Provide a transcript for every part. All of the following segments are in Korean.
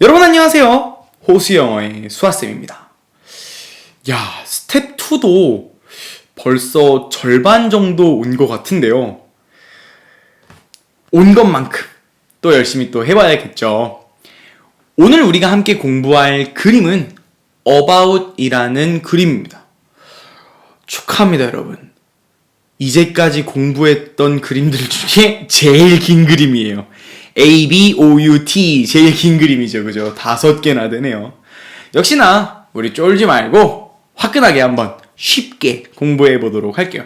여러분 안녕하세요. 호수영어의 수아쌤입니다. 야, 스텝 2도 벌써 절반 정도 온 것 같은데요. 온 것만큼 또 열심히 또 해봐야겠죠. 오늘 우리가 함께 공부할 그림은 About이라는 그림입니다. 축하합니다, 여러분. 이제까지 공부했던 그림들 중에 제일 긴 그림이에요. A, B, O, U, T. 제일 긴 그림이죠. 그죠? 다섯 개나 되네요. 역시나, 우리 쫄지 말고 화끈하게 한번 쉽게 공부해 보도록 할게요.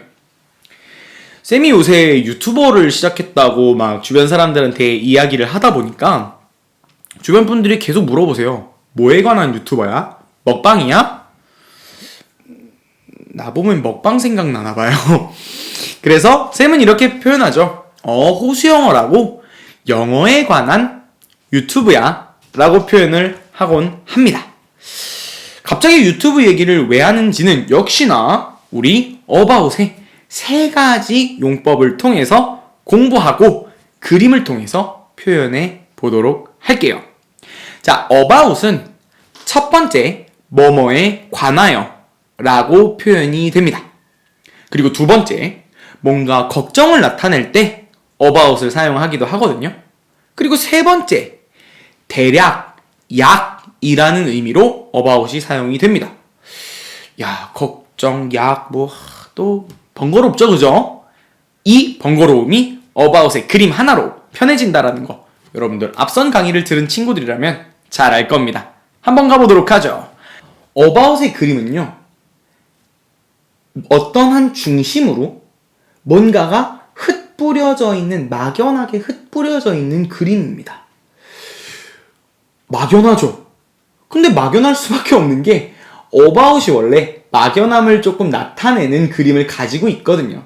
쌤이 요새 유튜버를 시작했다고 막 주변 사람들한테 이야기를 하다 보니까 주변 분들이 계속 물어보세요. 뭐에 관한 유튜버야? 먹방이야? 나 보면 먹방 생각나나 봐요. 그래서 쌤은 이렇게 표현하죠. 어, 호수영어라고 영어에 관한 유튜브야 라고 표현을 하곤 합니다. 갑자기 유튜브 얘기를 왜 하는지는 역시나 우리 어바웃의 세 가지 용법을 통해서 공부하고 그림을 통해서 표현해 보도록 할게요. 자, about은 첫 번째 뭐뭐에 관하여 라고 표현이 됩니다. 그리고 두 번째 뭔가 걱정을 나타낼 때 about을 사용하기도 하거든요. 그리고 세 번째 대략 약이라는 의미로 about이 사용이 됩니다. 야, 걱정, 약, 뭐, 또, 번거롭죠, 그죠? 이 번거로움이 about의 그림 하나로 편해진다라는 거. 여러분들, 앞선 강의를 들은 친구들이라면 잘 알 겁니다. 한번 가보도록 하죠. about의 그림은요, 어떤 한 중심으로 뭔가가 흩 뿌려져 있는, 막연하게 흩뿌려져 있는 그림입니다. 막연하죠? 근데 막연할 수밖에 없는 게, 어바웃이 원래 막연함을 조금 나타내는 그림을 가지고 있거든요.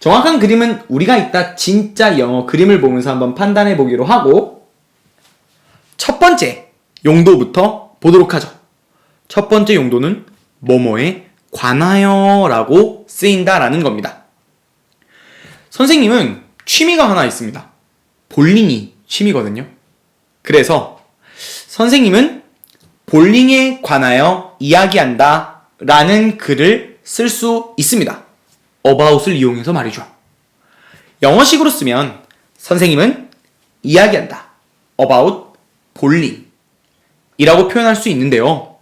정확한 그림은 우리가 이따 진짜 영어 그림을 보면서 한번 판단해 보기로 하고, 첫 번째 용도부터 보도록 하죠. 첫 번째 용도는 뭐뭐에 관하여 라고 쓰인다라는 겁니다. 선생님은 취미가 하나 있습니다. 볼링이 취미거든요. 그래서 선생님은 볼링에 관하여 이야기한다 라는 글을 쓸 수 있습니다. about을 이용해서 말이죠. 영어식으로 쓰면 선생님은 이야기한다. about 볼링 이라고 표현할 수 있는데요.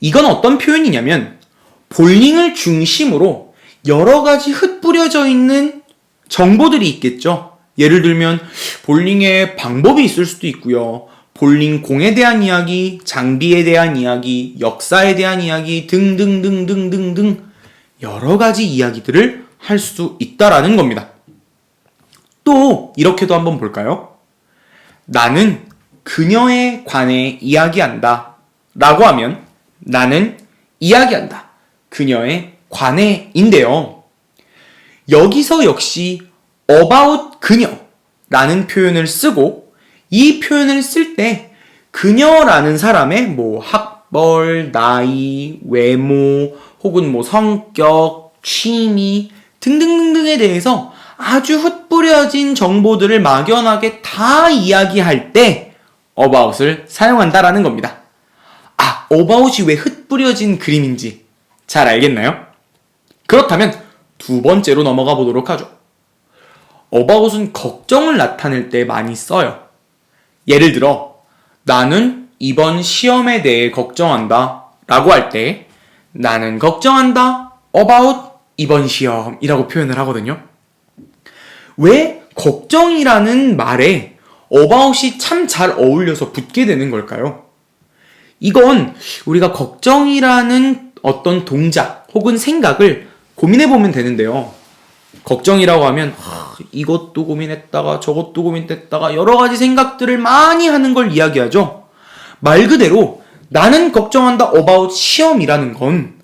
이건 어떤 표현이냐면 볼링을 중심으로 여러 가지 흩뿌려져 있는 정보들이 있겠죠. 예를 들면 볼링의 방법이 있을 수도 있고요. 볼링 공에 대한 이야기, 장비에 대한 이야기, 역사에 대한 이야기 등등등등등등 여러 가지 이야기들을 할 수 있다라는 겁니다. 또 이렇게도 한번 볼까요? 나는 그녀에 관해 이야기한다. 라고 하면 나는 이야기한다. 그녀에 관해인데요. 여기서 역시 about 그녀라는 표현을 쓰고 이 표현을 쓸 때 그녀라는 사람의 뭐 학벌, 나이, 외모, 혹은 뭐 성격, 취미 등등등등에 대해서 아주 흩뿌려진 정보들을 막연하게 다 이야기할 때 about을 사용한다라는 겁니다. 아, about이 왜 흩뿌려진 그림인지 잘 알겠나요? 그렇다면 두 번째로 넘어가 보도록 하죠. about은 걱정을 나타낼 때 많이 써요. 예를 들어, 나는 이번 시험에 대해 걱정한다 라고 할 때, 나는 걱정한다 about 이번 시험이라고 표현을 하거든요. 왜 걱정이라는 말에 about이 참 잘 어울려서 붙게 되는 걸까요? 이건 우리가 걱정이라는 어떤 동작 혹은 생각을 고민해 보면 되는데요. 걱정이라고 하면 하, 이것도 고민했다가 저것도 고민했다가 여러 가지 생각들을 많이 하는 걸 이야기하죠. 말 그대로 나는 걱정한다 about 시험이라는 건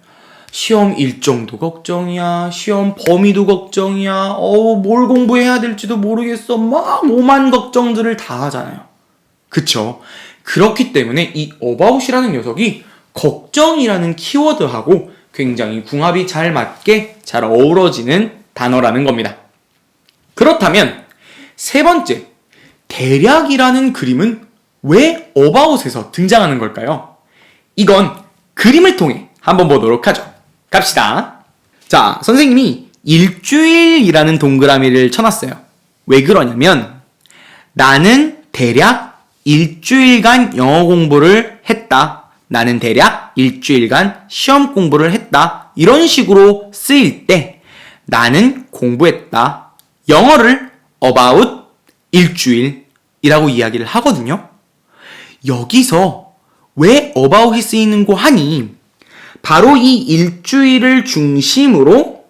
시험 일정도 걱정이야, 시험 범위도 걱정이야, 어우, 뭘 공부해야 될지도 모르겠어. 막 오만 걱정들을 다 하잖아요. 그쵸? 그렇기 때문에 이 about이라는 녀석이 걱정이라는 키워드하고 굉장히 궁합이 잘 맞게 잘 어우러지는 단어라는 겁니다. 그렇다면 세 번째, 대략이라는 그림은 왜 about에서 등장하는 걸까요? 이건 그림을 통해 한번 보도록 하죠. 갑시다. 자, 선생님이 일주일이라는 동그라미를 쳐놨어요. 왜 그러냐면 나는 대략 일주일간 영어 공부를 했다. 나는 대략 일주일간 시험 공부를 했다. 이런 식으로 쓰일 때 나는 공부했다. 영어를 about 일주일이라고 이야기를 하거든요. 여기서 왜 about이 쓰이는 고 하니 바로 이 일주일을 중심으로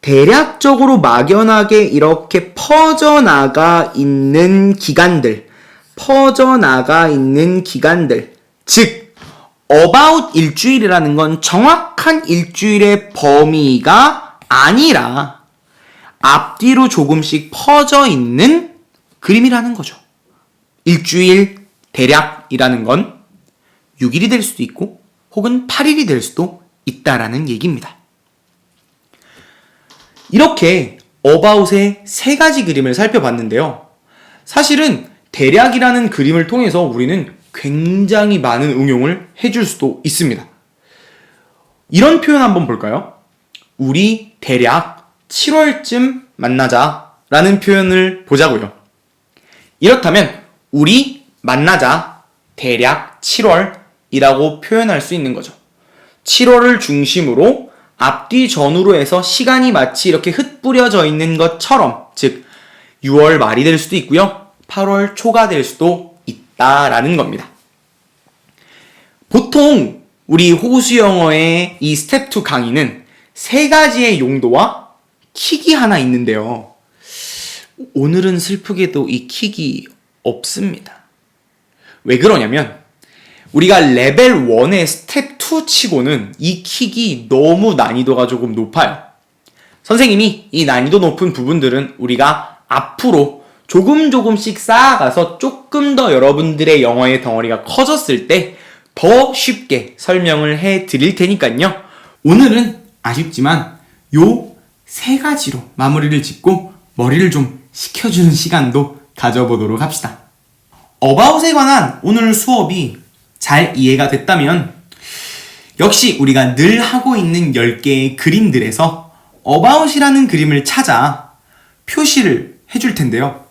대략적으로 막연하게 이렇게 퍼져나가 있는 기간들, 퍼져나가 있는 기간들, 즉, about 일주일이라는 건 정확한 일주일의 범위가 아니라 앞뒤로 조금씩 퍼져 있는 그림이라는 거죠. 일주일 대략이라는 건 6일이 될 수도 있고 혹은 8일이 될 수도 있다라는 얘기입니다. 이렇게 어바웃의 세 가지 그림을 살펴봤는데요. 사실은 대략이라는 그림을 통해서 우리는 굉장히 많은 응용을 해줄 수도 있습니다. 이런 표현 한번 볼까요? 우리 대략 7월쯤 만나자 라는 표현을 보자고요. 이렇다면 우리 만나자 대략 7월이라고 표현할 수 있는 거죠. 7월을 중심으로 앞뒤 전후로 해서 시간이 마치 이렇게 흩뿌려져 있는 것처럼 즉 6월 말이 될 수도 있고요. 8월 초가 될 수도 있다라는 겁니다. 보통 우리 호수 영어의 이 스텝 2 강의는 세 가지의 용도와 킥이 하나 있는데요. 오늘은 슬프게도 이 킥이 없습니다. 왜 그러냐면 우리가 레벨 1의 스텝 2 치고는 이 킥이 너무 난이도가 조금 높아요. 선생님이 이 난이도 높은 부분들은 우리가 앞으로 조금 조금씩 쌓아가서 조금 더 여러분들의 영어의 덩어리가 커졌을 때 더 쉽게 설명을 해 드릴 테니까요. 오늘은 아쉽지만 요 세 가지로 마무리를 짓고 머리를 좀 식혀주는 시간도 가져보도록 합시다. 어바웃에 관한 오늘 수업이 잘 이해가 됐다면 역시 우리가 늘 하고 있는 10개의 그림들에서 어바웃이라는 그림을 찾아 표시를 해줄 텐데요.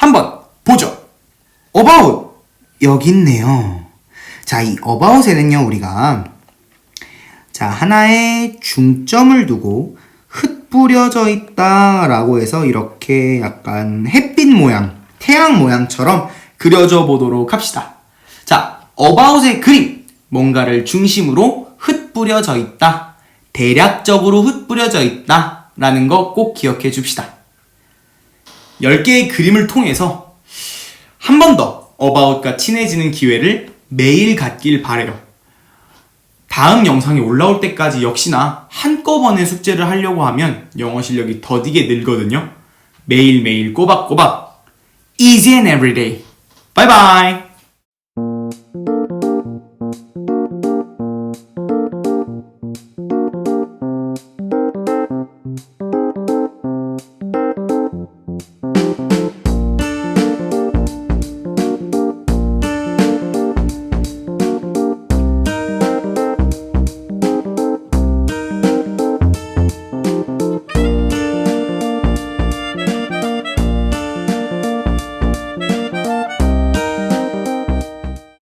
한번 보죠. 어바웃 여기 있네요. 자, 이 어바웃에는요, 우리가 자, 하나의 중점을 두고 흩뿌려져 있다 라고 해서 이렇게 약간 햇빛 모양, 태양 모양처럼 그려져 보도록 합시다. 자, 어바웃의 그림. 뭔가를 중심으로 흩뿌려져 있다. 대략적으로 흩뿌려져 있다. 라는 거 꼭 기억해 줍시다. 10개의 그림을 통해서 한 번 더 어바웃과 친해지는 기회를 매일 갖길 바래요. 다음 영상이 올라올 때까지 역시나 한꺼번에 숙제를 하려고 하면 영어 실력이 더디게 늘거든요. 매일매일 꼬박꼬박 easy and everyday. 바이바이.